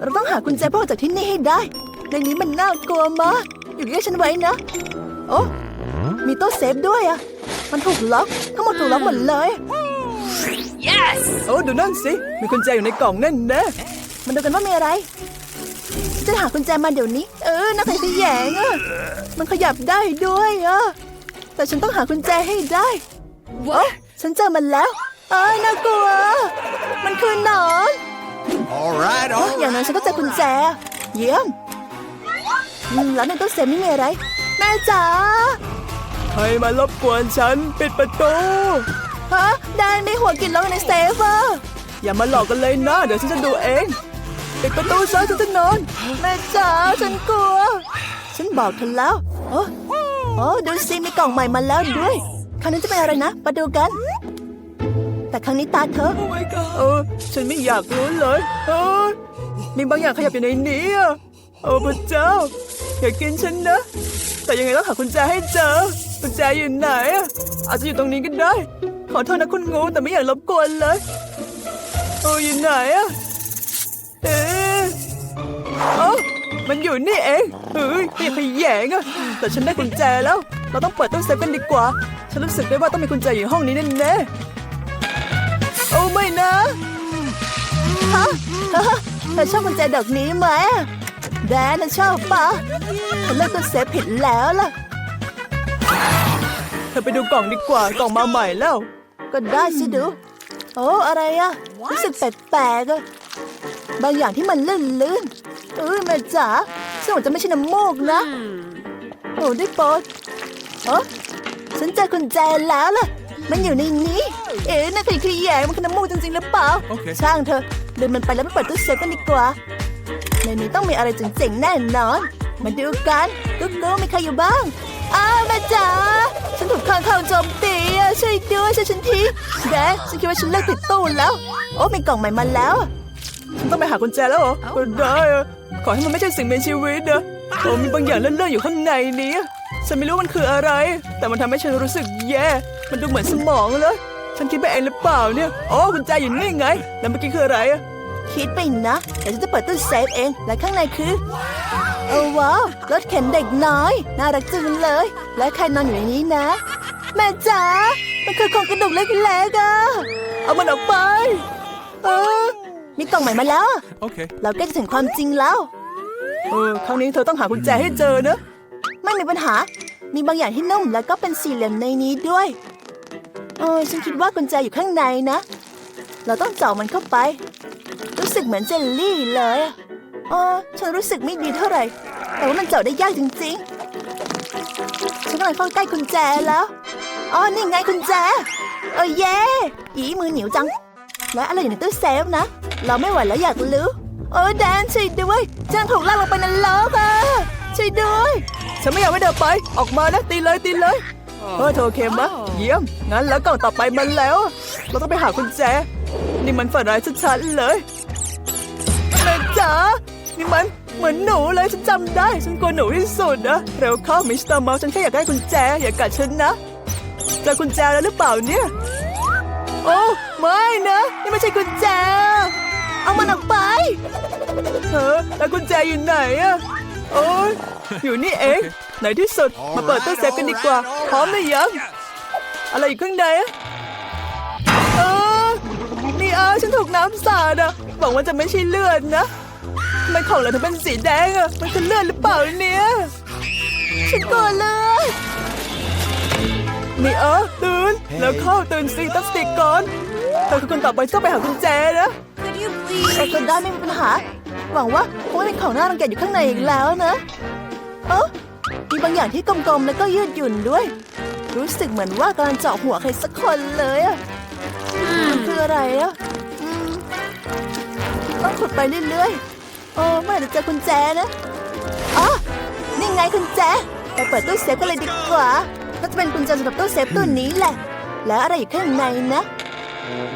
เราต้องหากุญแจเพื่อออกจากที่นี่ให้ได้ ในนี้มันน่ากลัวมากอยู่เรียกฉันไว้นะ โอ้มีตู้เซฟด้วยอะมันถูกล็อกทั้งหมดถูกล็อกหมดเลย Yes! โอ้ดูนั่นสิ มีกุญแจอยู่ในกล่องนั่นนะมันดูกันว่ามีอะไร จะหากุญแจมาเดี๋ยวนี้ เออน่าขยะแขยงอะมันขยับได้ด้วยอะแต่ฉันต้องหากุญแจให้ได้โอ้ฉันเจอมันแล้วเอ้ยน่ากลัว มันคือหนอน All right, เอ้ย all อย่างนั้นฉันก็เจอกุญแจ เยี่ยมอืมแล้วในตู้เซฟนี่มีอะไร แม่จ๋าใครมารบกวนฉัน ปิดประตู ฮะแดนมีหัวกินล็อกในเซฟอะอย่ามาหลอกกันเลยนะ เดี๋ยวฉันจะดูเอง ปิดประตูซะฉันจะนอน แม่จ๋าฉันกลัว ฉันบอกเธอแล้ว โอ้โอ้ดูสิมีกล่องใหม่มาแล้วด้วย คราวนี้จะเป็นอะไรนะ มาดูกัน แต่ครั้งนี้ตาเธอ เออ ฉันไม่อยากรู้เลยเออมีบางอย่างขยับอยู่ในนี้อะโอ้พระเจ้า อย่ากินฉันนะ แต่ยังไงต้องหากุญแจให้เจอกุญแจอยู่ไหนอะอาจจะอยู่ตรงนี้ก็ได้ ขอโทษนะคุณงูแต่ไม่อยากรบกวนเลยโอ้อยู่ไหนอะเอ๊ะเอ้ามันอยู่นี่เองเฮ้ยไม่ขยแยงอะแต่ฉันได้กุญแจแล้ว เราต้องเปิดตู้เซฟกันดีกว่า ฉันรู้สึกได้ว่าต้องมีกุญแจอยู่ห้องนี้แน่ๆ ไม่นะฮะฮะเธอชอบกุญแจดอกนี้ไหม แดนน่ะชอบปะฉันเลือกตัวเซฟผิดแล้วล่ะ เธอไปดูกล่องดีกว่ากล่องมาใหม่แล้ว ก็ได้สิดู โอ้อะไรอะรู้สึกแปลกๆอะบางอย่างที่มันลื่นๆเออแม่จ๋าซึ่งมันจะไม่ใช่น้ำมูกนะโอ้ได้โปรดเออฉันเจอกุญแจแล้วล่ะ มันอยู่ในนี้ เอ๊ะน่าขยขยแยงมันคือน้ำมูกจริงๆหรือเปล่าโอเคช่างเถอะเดินมันไปแล้วไปเปิดตู้เซฟกันดีกว่า ในนี้ต้องมีอะไรเจ๋งๆแน่นอน มาดูกันกุ๊กกุ๊กมีใครอยู่บ้าง อ้าวแม่จ๋าฉันถูกข้างข่าวโจมตีอะช่วยด้วยช่วยฉันทีแดนฉันคิดว่าฉันเลิกติดตู้แล้ว โอ้มีกล่องใหม่มาแล้วฉันต้องไปหากุญแจแล้วเหรอก็ได้อะขอให้มันไม่ใช่สิ่งมีชีวิตนะโอ้มีบางอย่างเลื่อนๆอยู่ข้างในนี้ ฉันไม่รู้มันคืออะไร แต่มันทำให้ฉันรู้สึกแย่ มันดูเหมือนสมองเลย ฉันคิดไปเองหรือเปล่าเนี่ยโอ้กุญแจอยู่นี่ไง แล้วเมื่อกี้คืออะไรอะคิดไปนะเดี๋ยวฉันจะเปิดตู้เซฟเอง และข้างในคือโอ้ว้าวรถเข็นเด็กน้อย น่ารักจังเลย และใครนอนอยู่ในนี้นะ แม่จ๋า มันคือโครงกระดูกเล็กๆอะเอามันออกไป เออ มีกล่องใหม่มาแล้ว Okay. เราใกล้จะถึงความจริงแล้ว เออ ครั้งนี้เธอต้องหากุญแจให้เจอนะไม่มีปัญหา มีบางอย่างที่นุ่มแล้วก็เป็นสี่เหลี่ยมในนี้ด้วยเออฉันคิดว่ากุญแจอยู่ข้างในนะ เราต้องเจาะมันเข้าไป รู้สึกเหมือนเจลลี่เลยอะเออฉันรู้สึกไม่ดีเท่าไหร่ แต่ว่ามันเจาะได้ยากจริงๆ ฉันกำลังเข้าใกล้กุญแจแล้ว อ๋อ นี่ไงกุญแจ เออเย่อีมือเหนียวจัง และอะไรอยู่ในตู้เซฟนะ เราไม่ไหวแล้วอยากรู้ โอ้แดนช่วยด้วย ฉันถูกลากลงไปในล้อกอะช่วยด้วย ฉันไม่อยากให้เดินไป ออกมานะตีเลยตีเลยเออเธอโอเคมะเยี่ยม งั้นแล้วกล่องต่อไปมันแล้ว เราต้องไปหากุญแจ นี่มันฝันร้ายชัดๆเลยแม่จ๋านี่มันเหมือนหนูเลยฉันจำได้ ฉันกลัวหนูที่สุดนะเร็วเข้ามิสเตอร์เมาส์ฉันแค่อยากได้กุญแจ อย่ากัดฉันนะเจอกุญแจแล้วหรือเปล่าเนี่ย โอ้ไม่นะ นี่ไม่ใช่กุญแจ เอามันออกไปเออแล้วกุญแจอยู่ไหนอะโอ้ย อยู่นี่เองไหนที่สุดมาเปิดตู้เซฟกันดีกว่า พร้อมหรือยัง อะไรอยู่ข้างในอะเออนี่อาฉันถูกน้ำสาดอะหวังว่าจะไม่ใช่เลือดนะทำไมของเราถึงเป็นสีแดงอะมันคือเลือดหรือเปล่าเนี่ยฉันกลัวเลยนี่เออตื่นแล้วเข้าตื่นสิตั้งสติก่อนเธอคือคนต่อไปต้องไปหากุญแจนะ Could you แต่ please? ก็ได้ไม่มีปัญหา หวังว่าคงไม่มีของน่ารังเกียจอยู่ข้างในอีกแล้วนะ เออมีบางอย่างที่กลมๆแล้วก็ยืดหยุ่นด้วย รู้สึกเหมือนว่ากำลังเจาะหัวใครสักคนเลยอะมันคืออะไรอะอืมต้องขุดไปเรื่อยๆโอ้เมื่อไหร่จะเจอกุญแจนะอ๋อนี่ไงกุญแจไปเปิดตู้เซฟกันเลยดีกว่าน่าจะเป็นกุญแจสำหรับตู้เซฟตู้นี้แหละ แล้วอะไรอยู่ข้างในนะ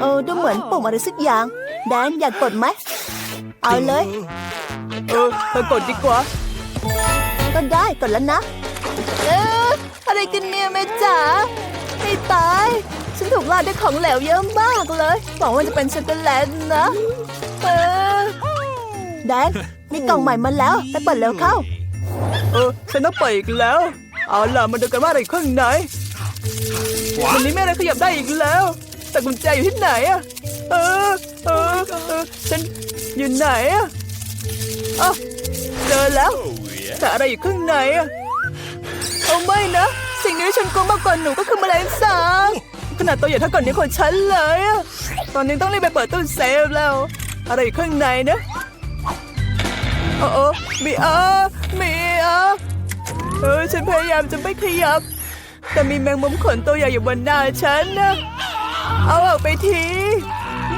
เออดูเหมือนปุ่มอะไรสักอย่าง แดนอยากกดไหมเอาเลย เออเธอกดดีกว่า ก็ได้กดแล้วนะ เอออะไรกันเนี่ยแม่จ๋าไม่ตาย ฉันถูกลาดด้วยของเหลวเยอะมากเลยหวังว่าจะเป็นช็อกโกแลตนะเออแดแดนมีกล่องใหม่มาแล้วไปเปิดแล้วเข้า เออฉันต้องเปิดอีกแล้ว เอาล่ะมาดูกันว่าอะไรอยู่ข้างในวันนี้ไม่อะไรขยับได้อีกแล้ว แต่กุญแจอยู่ที่ไหนอะเออเออเออฉันอยู่ไหนอะอ๋อเจอแล้ว แต่อะไรอยู่ข้างในอะเอาไม่นะ สิ่งนี้ฉันกลัวมากกว่าหนูก็คือแมลงสาบขนาดตัวใหญ่เท่ากับนิ้วของฉันเลยอะตอนนี้ต้องรีบไปเปิดตู้เซฟแล้ว อะไรอยู่ข้างในนะโอ้โอ้มีอามีอาเออฉันพยายามจะไม่ขยับ แต่มีแมงมุมขนตัวใหญ่อยู่บนหน้าฉันนะเอาออกไปที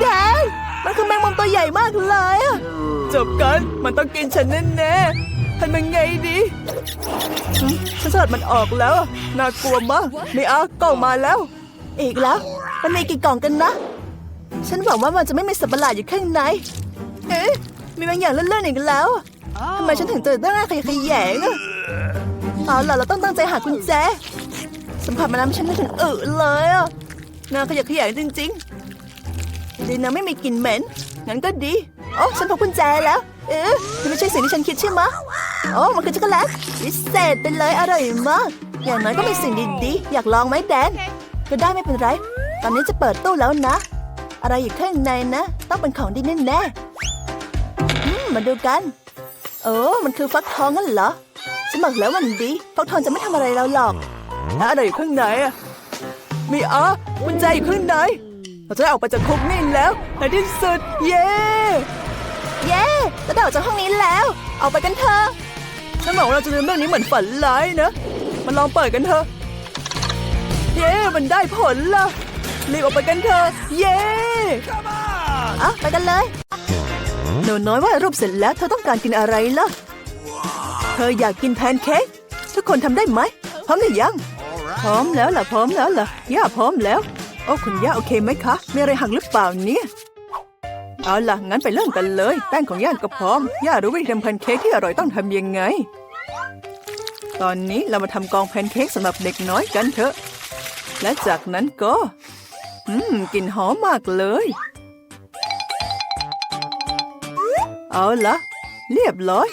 แดนมันคือแมงมุมตัวใหญ่มากเลยอะจบกัน มันต้องกินฉันแน่ๆ ทำยังไงดีหึฉันสลัดมันออกแล้วอะน่ากลัวมากนี่อะกล่องมาแล้ว อีกแล้ว มันมีกี่กล่องกันนะ ฉันหวังว่ามันจะไม่มีสัตว์ประหลาดอยู่ข้างใน เอ๊ะ มีบางอย่างเลื่อนๆอีกแล้วอะทำไมฉันถึงเจอตั้งหน้าขยะแขยงอะเอาล่ะเราต้องตั้งใจหากุญแจสัมผัสมันน้ำฉันนึกถึงอึเลยอะน่าขยะแขยงจริง ๆ ดีนะไม่มีกลิ่นเหม็นงั้นก็ดี โอ้ฉันพบกุญแจแล้ว เอ๊ะนี่ไม่ใช่สิ่งที่ฉันคิดใช่ไหมโอ้มันคือช็อกโกแลตพิเศษไปเลยอร่อยมาก อย่างน้อยก็มีสิ่งดีๆ อยากลองไหมแดน ก็ได้ไม่เป็นไร ตอนนี้จะเปิดตู้แล้วนะ อะไรอยู่ข้างในนะ ต้องเป็นของดีแน่ๆอืมาดูกัน โอ้มันคือฟักทองงั้นเหรอฉันบอกแล้วมันดีฟักทองจะไม่ทำอะไรเราหรอกแล้วอะไรอยู่ข้างในอะมีอ๋อกุญแจอยู่ข้างในเราจะออกไปจากคุกนี่แล้วในที่สุด เย้ เย้จะได้ออกจากห้องนี้แล้ว เอาไปกันเถอะฉันบอกว่าเราจะลืมเรื่องนี้เหมือนฝันร้ายนะมาลองเปิดกันเถอะ เย้ มันได้ผลละรีบออกไปกันเถอะ เย้อะไปกันเลยหนูน้อยวาดรูปเสร็จแล้วเธอต้องการกินอะไรล่ะ เธออยากกินแพนเค้กทุกคนทำได้ไหม พร้อมหรือยัง พร้อมแล้วล่ะ พร้อมแล้วล่ะย่าพร้อมแล้ว โอ้คุณย่าโอเคไหมคะ มีอะไรหักหรือเปล่าเนี่ย เอาล่ะ งั้นไปเริ่มกันเลย แป้งของย่าก็พร้อม ย่ารู้วิธีทำแพนเค้กที่อร่อยต้องทำยังไง ตอนนี้เรามาทำกองแพนเค้กสำหรับเด็กน้อยกันเถอะ และจากนั้นก็ อืมกลิ่นหอมมากเลย เอาละเรียบร้อย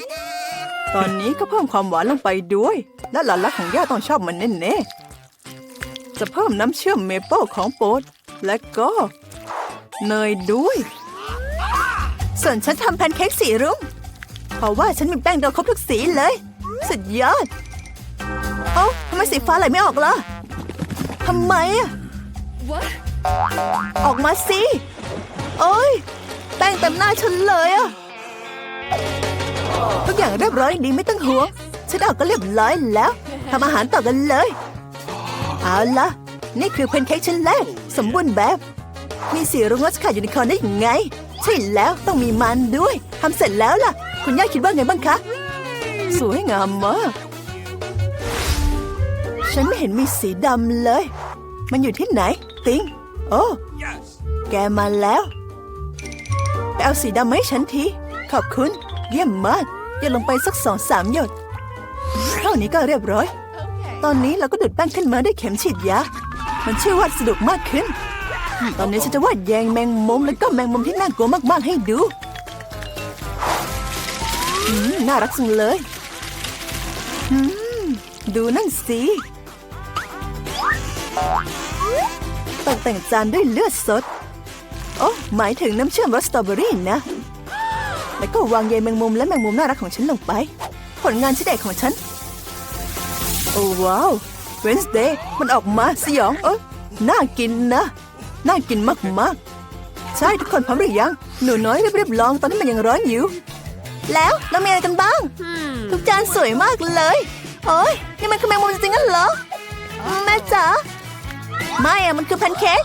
ตอนนี้ก็เพิ่มความหวานลงไปด้วย และหลานรักของย่าต้องชอบมันแน่ๆจะเพิ่มน้ำเชื่อมเมเปิลของโปรดและก็เนยด้วย ส่วนฉันทำแพนเค้กสีรุ้ง เพราะว่าฉันมีแป้งโดครบทุกสีเลย สุดยอด เอ้าทำไมสีฟ้าไหลไม่ออกล่ะทำไมอะ What? ออกมาสิ โอ้ย แป้งเต็มหน้าฉันเลยอะทุกอย่างเรียบร้อยดีไม่ต้องห่วง ฉันเอาก็เรียบร้อยแล้วทำอาหารต่อกันเลย เอาละนี่คือแพนเค้กชิ้นแรก สมบูรณ์แบบ มีสีรุ้งรัชคายูนิคอร์นได้ยังไง ใช่แล้วต้องมีมันด้วยทำเสร็จแล้วล่ะ คุณย่าคิดว่าไงบ้างคะ สวยงามมาก ฉันไม่เห็นมีสีดำเลย มันอยู่ที่ไหน ติง โอ้ แกมาแล้วไปเอาสีดำมาให้ฉันที ขอบคุณ เยี่ยมมากหยดลงไปสักสองสามหยด เท่านี้ก็เรียบร้อย Okay. ตอนนี้เราก็ดูดแป้งขึ้นมาด้วยเข็มฉีดยา มันช่วยวาดสนุกมากขึ้น ตอนนี้ฉันจะวาดแยงแมงมุมแล้วก็แมงมุมที่น่ากลัวมากๆให้ดูอืมน่ารักจังเลยอืมดูนั่นสิตกแต่งจานด้วยเลือดสด โอ้หมายถึงน้ำเชื่อมรสสตรอเบอรี่นะ แล้วก็วางใยแมงมุมและแมงมุมน่ารักของฉันลงไป ผลงานชิ้นเด็กของฉัน โอ้ว้าวเวนส์เดย์มันออกมาสยองเอ้น่ากินนะ น่ากินมากๆ ใช่ทุกคนพร้อมหรือยัง หนูน้อยรีบๆลองตอนที่มันยังร้อนอยู่ แล้วเรามีอะไรกันบ้าง Hmm. ทุกจานสวยมากเลย โอ้ยนี่มันคือแมงมุมจริงๆงั้นเหรอ แม่จ๋า ไม่อะมันคือแพนเค้ก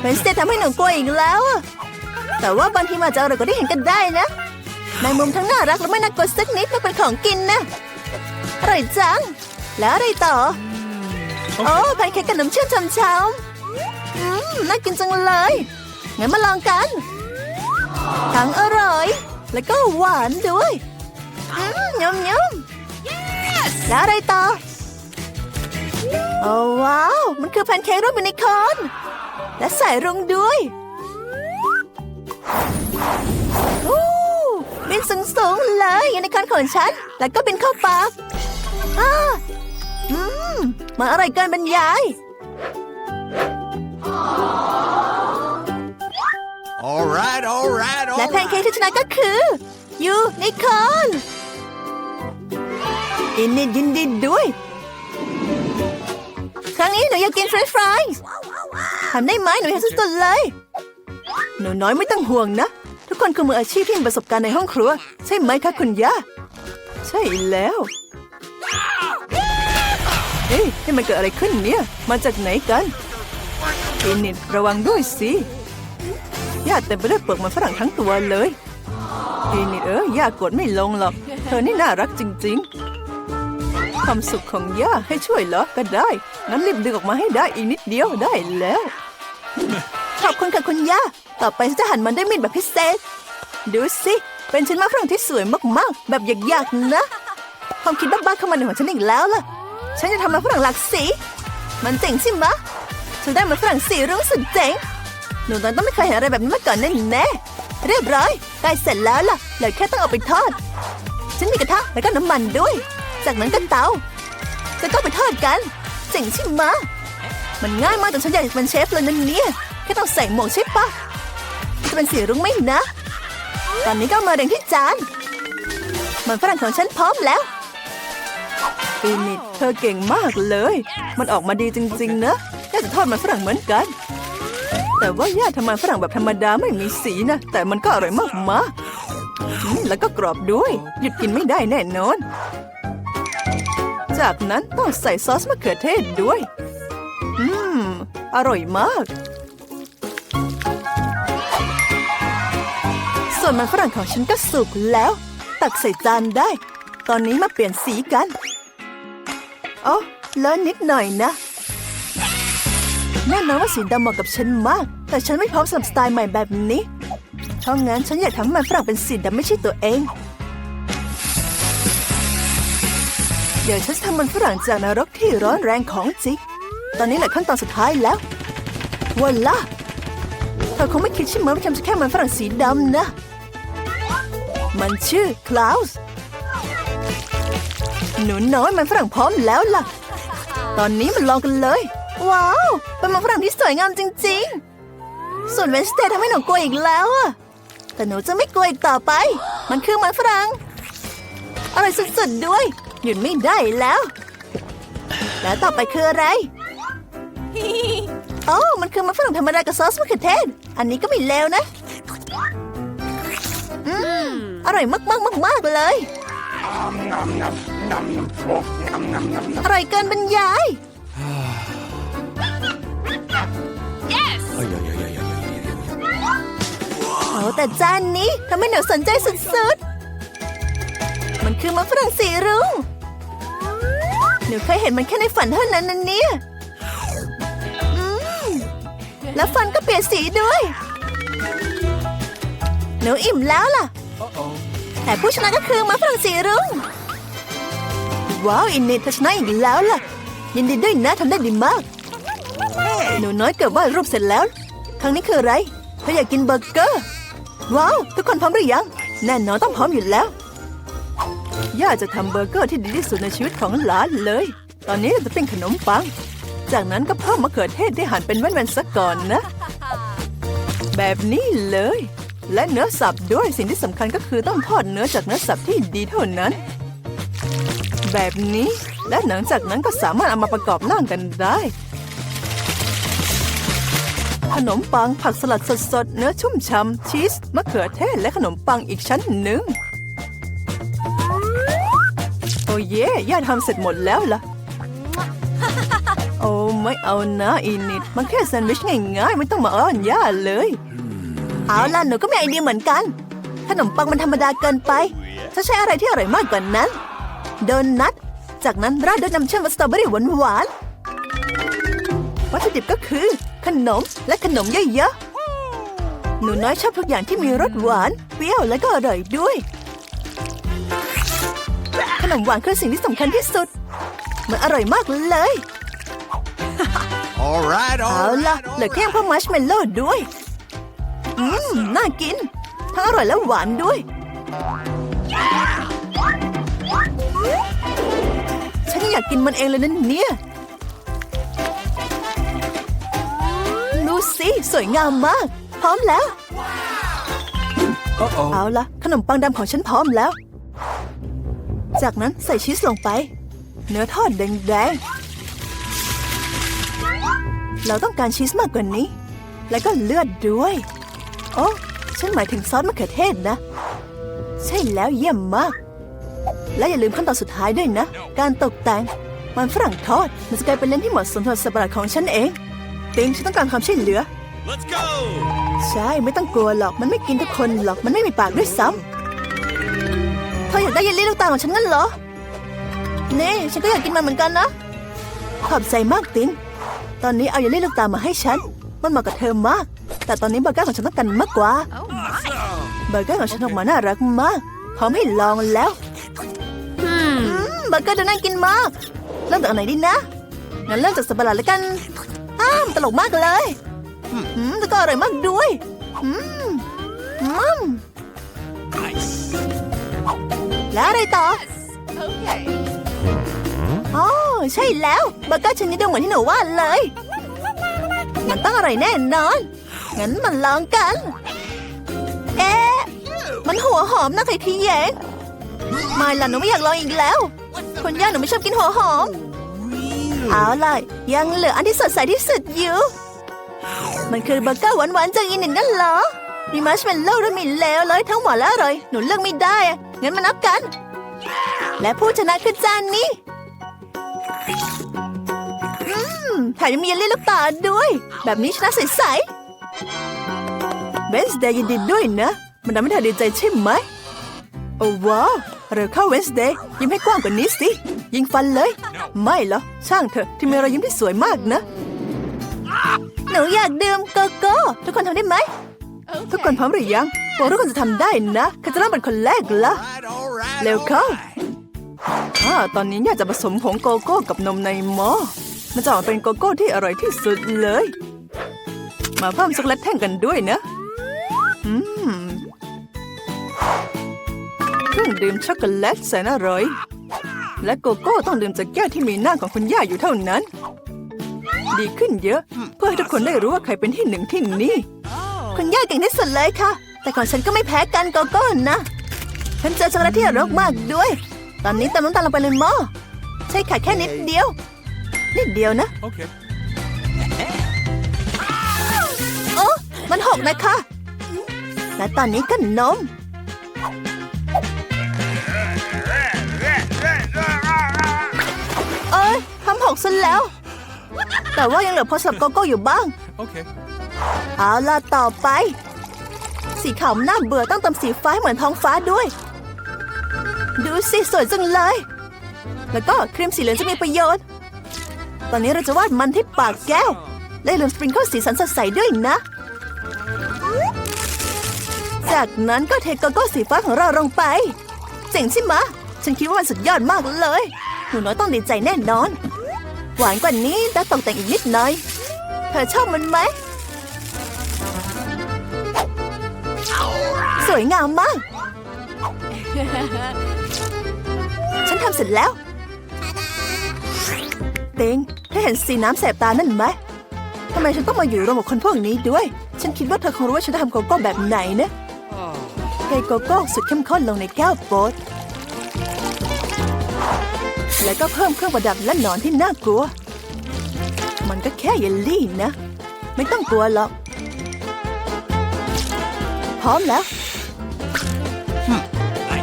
เวนส์เดย์ทำให้หนูกลัวอีกแล้วอะแต่ว่าบางทีมันอาจจะอร่อยกว่าที่เห็นกันได้นะ แมงมุมทั้งน่ารักและไม่น่ากลัวสักนิดไม่เป็นของกินนะ อร่อยจัง แล้วอะไรต่อ โอ้แพนเค้กกับน้ำเชื่อมช้ำๆ อืมน่ากินจังเลย งั้นมาลองกัน ทั้งอร่อย แล้วก็หวานด้วย อืมยำยำแล้วอะไรต่อ โอ้ว้าว มันคือแพนเค้กรูปยูนิคอร์นและใส่รุ้งด้วยโอ้มีสูงสูงๆเลยยูนิคอร์นของฉัน แล้วก็บินเข้าปากอ้าอืม มาอร่อยเกินบรรยาย All right, all right, all และแพน right. เค้กที่ชนะก็คือยูนิคอร์นอินนี่ยินดีด้วย ครั้งนี้หนูอยากกินเฟรนช์ฟรายส์ทำได้ไหมหนูอยากสุดๆเลย หนูน้อยไม่ต้องห่วงนะ ทุกคนคือมืออาชีพที่มีประสบการณ์ในห้องครัว ใช่ไหมคะคุณย่า ใช่แล้วเฮ้ยนี่มันเกิดอะไรขึ้นเนี่ย มาจากไหนกัน อินนิดระวังด้วยสิย่าเต็มไปด้วยเปลือกมันฝรั่งทั้งตัวเลยอินนิดเออย่ากดไม่ลงหรอก เธอนี่น่ารักจริง ๆ ความสุขของย่าให้ช่วยเหรอก็ได้ งั้นรีบดึงออกมาให้ได้อีกนิดเดียวได้แล้ว ขอบคุณค่ะคุณย่า ต่อไปฉันจะหั่นมันได้มีดแบบพิเศษ ดูสิ เป็นชิ้นมะฝรั่งที่สวยมากๆ แบบอยากๆนะ ความคิดบ้าๆเข้ามาในหัวฉันอีกแล้วล่ะ ฉันจะทำมันฝรั่งหลากสี มันเจ๋งใช่ไหม ฉันได้มันฝรั่งสีรุ้งสุดเจ๋งหนูน้อยต้องไม่เคยเห็นอะไรแบบนี้มาก่อนแน่แน่ๆเรียบร้อยใกล้เสร็จแล้วล่ะเหลือแค่ต้องเอาไปทอด ฉันมีกระทะแล้วก็น้ำมันด้วย จากนั้นก็เตาจะก็ไปทอดกันเจ๋งใช่ไหมะมันง่ายมากจนฉันอยากเป็นเชฟเลยนั่นเนี่ยแค่ต้องใส่หมวกใช่ปะจะเป็นสีรุ้งไหมนะ ตอนนี้ก็มาเรียงที่จานมันฝรั่งของฉันพร้อมแล้วปีนิดเธอเก่งมากเลย มันออกมาดีจริงๆนะ ย่าจะทอดมันฝรั่งเหมือนกัน แต่ว่าย่าทำมันฝรั่งแบบธรรมดาไม่มีสีนะ แต่มันก็อร่อยมากมาแล้วก็กรอบด้วย หยุดกินไม่ได้แน่นอน จากนั้นต้องใส่ซอสมะเขือเทศด้วย อืม อร่อยมาก ส่วนมันฝรั่งของฉันก็สุกแล้ว ตักใส่จานได้ ตอนนี้มาเปลี่ยนสีกันอ๋อเลอะนิดหน่อยนะ แน่นอนว่าสีดำเหมาะกับฉันมาก แต่ฉันไม่พร้อมสำหรับสไตล์ใหม่แบบนี้เพราะงั้นฉันอยากทำให้มันฝรั่งเป็นสีดำไม่ใช่ตัวเอง เดี๋ยวฉันจะทำมันฝรั่งจากนรกที่ร้อนแรงของจริงตอนนี้แหละขั้นตอนสุดท้ายแล้ววันละเธอคงไม่คิดใช่ไหมว่าฉันจะแค่มันฝรั่งสีดำนะ มันชื่อคลาวส์หนูน้อยมันฝรั่งพร้อมแล้วล่ะ ตอนนี้มันลองกันเลย ว้าว เป็นมันฝรั่งที่สวยงามจริง ๆ ส่วนเวนสเตย์ทำให้หนูกลัวอีกแล้วอะแต่หนูจะไม่กลัวอีกต่อไป มันคือมันฝรั่งอร่อยสุดๆด้วย หยุดไม่ได้แล้ว แล้วต่อไปคืออะไรโอ้มันคือมันฝรั่งธรรมดากับซอสมะเขือเทศ อันนี้ก็ไม่เลวนะ อืม อร่อยมากมากมากมากๆเลย อร่อยเกินบรรยาย Yes! Ay, ay, ay, ay, ay, ay, ay. โอ้แต่จานนี้ทำให้หนูสนใจสุดๆ มันคือมันฝรั่งสีรุ้งหนูเคยเห็นมันแค่ในฝันเท่านั้นนะเนี่ยแล้วฟันก็เปลี่ยนสีด้วย หนูอิ่มแล้วล่ะ แต่ผู้ชนะก็คือมันฝรั่งสีรุ้ง ว้าว อินนิดเธอชนะอีกแล้วล่ะ ยินดีด้วยนะทำได้ดีมาก หนูน้อยเกือบวาดรูปเสร็จแล้ว ครั้งนี้คืออะไรเธออยากกินเบอร์เกอร์ ว้าว ทุกคนพร้อมหรือยัง แน่นอนต้องพร้อมอยู่แล้ว ย่าจะทำเบอร์เกอร์ที่ดีที่สุดในชีวิตของหลานเลย ตอนนี้จะเป็นขนมปัง จากนั้นก็เพิ่มมะเขือเทศที่หั่นเป็นแว่นๆซะก่อนนะ แบบนี้เลย และเนื้อสับด้วยสิ่งที่สำคัญก็คือต้องทอดเนื้อจากเนื้อสับที่ดีเท่านั้น แบบนี้และหลังจากนั้นก็สามารถเอามาประกอบร่างกันได้ ขนมปังผักสลัดสดๆ เนื้อชุ่มฉ่ำชีส มะเขือเทศและขนมปังอีกชั้นหนึ่ง โอ้เย่ย่าทำเสร็จหมดแล้วล่ะ โอ้ไม่เอานะอีนิด มันแค่แซนด์วิชง่ายๆ ไม่ต้องมาอ้อนย่าเลย เอาล่ะหนูก็มีไอเดียเหมือนกัน ขนมปังมันธรรมดาเกินไปจะใช้อะไรที่อร่อยมากกว่านั้น โดนัทจากนั้นราดด้วยน้ำเชื่อมรสสตรอเบอรี่หวานๆวัตถุดิบก็คือ ขนมและขนมเยอะๆหนูน้อยชอบทุกอย่างที่มีรสหวาน เปรี้ยวและก็อร่อยด้วย ขนมหวานคือสิ่งที่สำคัญที่สุด มันอร่อยมากเลย All right, เอา all ล่ะ right, เหลื all อแค่พวกมัชเมลโล่ด้วย อืม น่ากิน ทั้งอร่อยและหวานด้วย ฉันยังอยากกินมันเองเลยนั่นเนี่ย สิ สวยงามมาก พร้อมแล้ว Uh-oh. เอาละขนมปังดำของฉันพร้อมแล้ว จากนั้นใส่ชีสลงไป เนื้อทอดแดงๆ เราต้องการชีสมากกว่านี้ แล้วก็เลือดด้วย โอ้ฉันหมายถึงซอสมะเขือเทศนะ ใช่แล้วเยี่ยมมาก และอย่าลืมขั้นตอนสุดท้ายด้วยนะ การตกแต่ง มันฝรั่งทอดมันจะกลายเป็นเลนส์ที่เหมาะสมสำหรับสัตว์ประหลาดของฉันเอง ติงฉันต้องการความช่วยเหลือ Let's go. ใช่ไม่ต้องกลัวหรอกมันไม่กินทุกคนหรอกมันไม่มีปากด้วยซ้ำเธออยากได้เยลลี่ลูกตาลของฉันงั้นเหรอนี่ฉันก็อยากกินมันเหมือนกันนะขอบใจมากตินตอนนี้เอาเยลลี่ลูกตาลมาให้ฉัน มันเหมาะกับเธอมาก แต่ตอนนี้เบอร์เกอร์ของฉันต้องการมากกว่า Oh my. เบอร์เกอร์ของฉันออกมาน่ารักมากพร้อมให้ลองแล้ว Hmm. อืมเบอร์เกอร์ดูน่ากินมาก เริ่มจากอันไหนดีนะงั้นเริ่มจากสับปะรดแล้วกัน อ้ามตลกมากเลยอืมแล้วก็อร่อยมากด้วยอืมอืม Nice. แล้วอะไรต่อ Okay. อ๋อใช่แล้วเบอร์เกอร์ชนิดเดียวเหมือนที่หนูว่าเลย มันต้องอร่อยแน่นอน งั้นมันลองกัน เอ๊ะ มันหัวหอมนะไข่ที่แยงไม่ล่ะหนูไม่อยากลองอีกแล้วคุณย่าหนูไม่ชอบกินหัวหอม เอาล่ะยังเหลืออันที่สดใสที่สุดอยู่ มันคือเบอร์เกอร์หวานๆจากอินเดียนั่นเหรอ มีมัชเมลโล่ด้วยมีเลวเลยทั้งหมดแล้วอร่อย หนูเลือกไม่ได้งั้นมานับกัน และผู้ชนะคือจานนี้ อืมแถมยังมีเยลลี่ลูกตาด้วย แบบนี้ชนะใสๆเวนส์เดย์ยินดีด้วยนะ มันทำให้เธอดีใจใช่ไหม โอ้ว้าวเร็วเข้าเวนส์เดย์ยิ้มให้กว้างกว่านี้สิ ยิงฟันเลย ไม่เหรอ ช่างเถอะ ที่มีรอยยิ้มที่สวยมากนะ หนูอยากดื่มโกโก้ ทุกคนทำได้ไหม ทุกคนพร้อมหรือยังพวกทุกคนจะทำได้นะใครจะเริ่มเป็นคนแรกละ Right, all right. เร็วเข้า right. อ่าตอนนี้อยากจะผสมผงโกโก้กับนมในหม้อ มันจะออกมาเป็นโกโก้ที่อร่อยที่สุดเลย มาเพิ่มช็อกโกแลตแท่งกันด้วยนะ อืม เครื่องดื่มช็อกโกแลตแสนอร่อย และโกโก้ต้องดื่มจากแก้วที่มีหน้าของคุณย่าอยู่เท่านั้น ดีขึ้นเยอะ เพื่อให้ทุกคนได้รู้ว่าใครเป็นที่หนึ่งที่นี่ คุณย่าเก่งที่สุดเลยค่ะ แต่ของฉันก็ไม่แพ้กันโกโก้นะ ฉันเจอช็อกโกแลตที่อร่อยมากด้วย ตอนนี้เติมน้ำตาลลงไปในหม้อใช่ค่ะแค่นิดเดียว นิดเดียวนะ Okay. โอ้มันหกนะคะ และตอนนี้ก็นม กซะแล้ว แต่ว่ายังเหลือพอสำหรับโกโก้อยู่บ้าง Okay. เอาล่ะต่อไป สีขาวน่าเบื่อต้องเติมสีฟ้าให้เหมือนท้องฟ้าด้วย ดูสิสวยจังเลย แล้วก็ครีมสีเหลืองจะมีประโยชน์ ตอนนี้เราจะวาดมันที่ปากแก้ว และอย่าลืมสปริงเกิลสีสันสดใสด้วยนะ จากนั้นก็เทโกโก้สีฟ้าของเราลงไป เจ๋งใช่ไหมะฉันคิดว่ามันสุดยอดมากเลย หนูน้อยต้องดีใจแน่นอน หวานกว่านี้และตกแต่งอีกนิดหน่อย เธอชอบมันไหม สวยงามมาก ฉันทำเสร็จแล้ว เต็งเธอเห็นสีน้ำแสบตานั่นไหมทำไมฉันต้องมาอยู่รวมกับคนพวกนี้ด้วย ฉันคิดว่าเธอคงรู้ว่าฉันทำโกโก้แบบไหนนะเทโกโก้สุดเข้มข้นลงในแก้วโป๊ต แล้วก็เพิ่มเครื่องประดับและหนอนที่น่ากลัว มันก็แค่เยลลี่นะ ไม่ต้องกลัวหรอก พร้อมแล้ว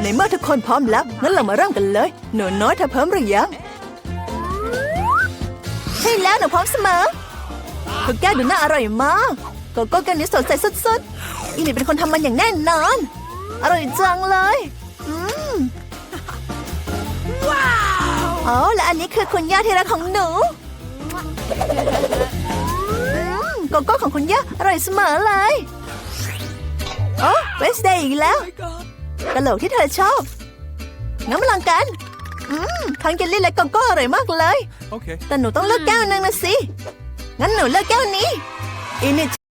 ในเมื่อทุกคนพร้อมแล้วงั้นเรามาเริ่มกันเลย หนูน้อยเธอพร้อมหรือยังใช่แล้วหนูพร้อมเสมอทุกแก้วดูน่าอร่อยมากโกโก้แก้วนี้สดใสสุดๆอีนี่เป็นคนทำมันอย่างแน่นอน อร่อยจังเลย อ๋อและอันนี้คือคุณย่าที่รักของหนูอืมโกโก้ของคุณย่าอร่อยเสมอเลยโอ้เวสเดย์อีกแล้วกะโหลกที่เธอชอบงั้นมาลองกันอืมทั้งเจลลี่และโกโก้อร่อยมากเลย Okay. แต่หนูต้องเลือกแก้วหนึงนะสิ งั้นหนูเลือกแก้วนี้อินิ